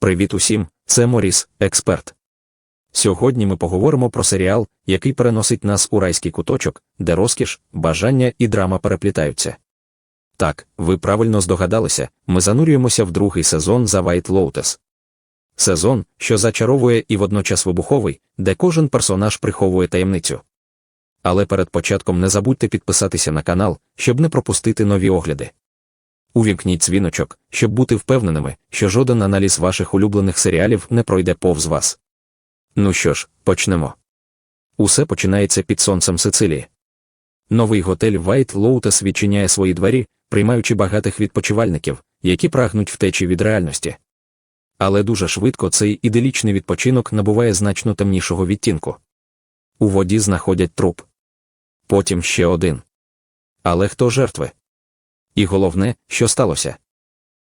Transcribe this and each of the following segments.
Привіт усім, це Моріс, експерт. Сьогодні ми поговоримо про серіал, який переносить нас у райський куточок, де розкіш, бажання і драма переплітаються. Так, ви правильно здогадалися, ми занурюємося в другий сезон за White Lotus. Сезон, що зачаровує і водночас вибуховий, де кожен персонаж приховує таємницю. Але перед початком не забудьте підписатися на канал, щоб не пропустити нові огляди. Увімкніть дзвіночок, щоб бути впевненими, що жоден аналіз ваших улюблених серіалів не пройде повз вас. Ну що ж, почнемо. Усе починається під сонцем Сицилії. Новий готель White Lotus відчиняє свої двері, приймаючи багатих відпочивальників, які прагнуть втечі від реальності. Але дуже швидко цей іделічний відпочинок набуває значно темнішого відтінку. У воді знаходять труп. Потім ще один. Але хто жертви? І головне, що сталося.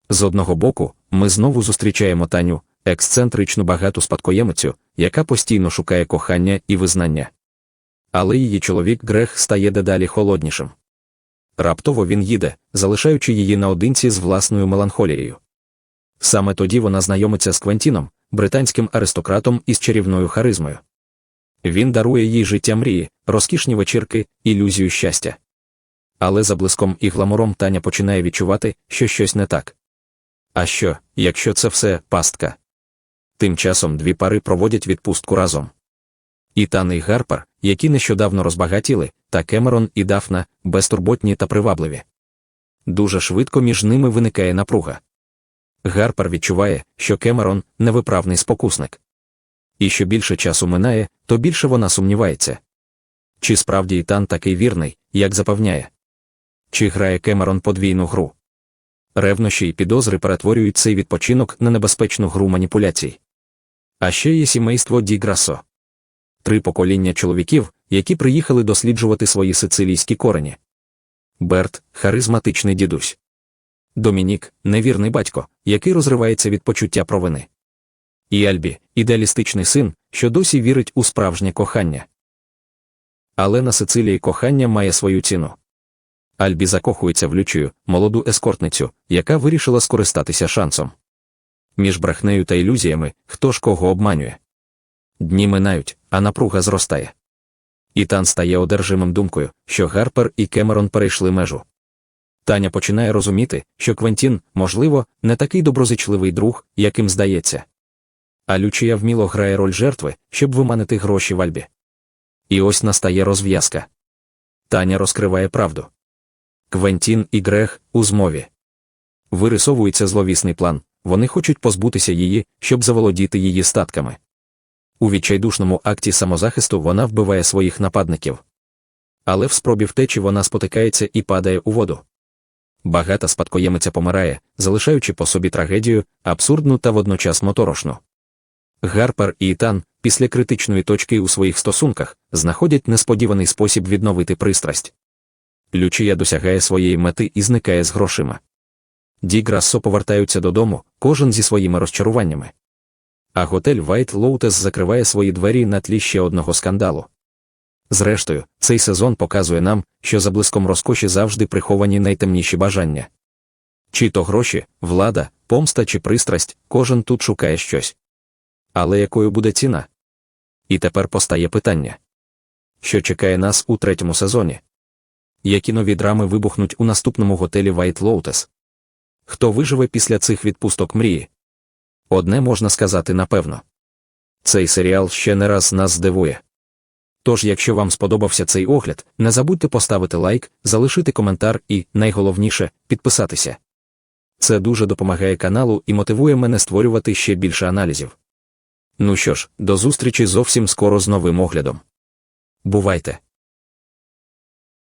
З одного боку, ми знову зустрічаємо Таню, ексцентричну багату спадкоємицю, яка постійно шукає кохання і визнання. Але її чоловік Грех стає дедалі холоднішим. Раптово він їде, залишаючи її наодинці з власною меланхолією. Саме тоді вона знайомиться з Квентіном, британським аристократом із чарівною харизмою. Він дарує їй життя мрії, розкішні вечірки, ілюзію щастя. Але за блиском і гламуром Таня починає відчувати, що щось не так. А що, якщо це все пастка? Тим часом дві пари проводять відпустку разом. Ітан і Гарпер, які нещодавно розбагатіли, та Кемерон і Дафна безтурботні та привабливі. Дуже швидко між ними виникає напруга. Гарпер відчуває, що Кемерон невиправний спокусник. І що більше часу минає, то більше вона сумнівається. Чи справді Ітан такий вірний, як запевняє? Чи грає Кемерон подвійну гру? Ревнощі й підозри перетворюють цей відпочинок на небезпечну гру маніпуляцій. А ще є сімейство Ді Грасо. Три покоління чоловіків, які приїхали досліджувати свої сицилійські корені. Берт харизматичний дідусь. Домінік невірний батько, який розривається від почуття провини. І Альбі ідеалістичний син, що досі вірить у справжнє кохання. Але на Сицилії кохання має свою ціну. Альбі закохується в лючою, молоду ескортницю, яка вирішила скористатися шансом. Між брехнею та ілюзіями хто ж кого обманює. Дні минають, а напруга зростає. Ітан стає одержимим думкою, що Гарпер і Кемерон перейшли межу. Таня починає розуміти, що Квентін, можливо, не такий доброзичливий друг, яким здається. А Лючія вміло грає роль жертви, щоб виманити гроші в Альбі. І ось настає розв'язка. Таня розкриває правду. Квентін і Грег у змові. Вирисовується зловісний план, вони хочуть позбутися її, щоб заволодіти її статками. У відчайдушному акті самозахисту вона вбиває своїх нападників. Але в спробі втечі вона спотикається і падає у воду. Багата спадкоємиця помирає, залишаючи по собі трагедію, абсурдну та водночас моторошну. Гарпер і Ітан, після критичної точки у своїх стосунках, знаходять несподіваний спосіб відновити пристрасть. Лючія досягає своєї мети і зникає з грошима. Ді Грассо повертаються додому, кожен зі своїми розчаруваннями. А готель White Lotus закриває свої двері на тлі ще одного скандалу. Зрештою, цей сезон показує нам, що за блиском розкоші завжди приховані найтемніші бажання. Чи то гроші, влада, помста чи пристрасть, кожен тут шукає щось. Але якою буде ціна? І тепер постає питання: що чекає нас у третьому сезоні? Які нові драми вибухнуть у наступному готелі White Lotus? Хто виживе після цих відпусток мрії? Одне можна сказати напевно. Цей серіал ще не раз нас здивує. Тож, якщо вам сподобався цей огляд, не забудьте поставити лайк, залишити коментар і, найголовніше, підписатися. Це дуже допомагає каналу і мотивує мене створювати ще більше аналізів. Ну що ж, до зустрічі зовсім скоро з новим оглядом. Бувайте!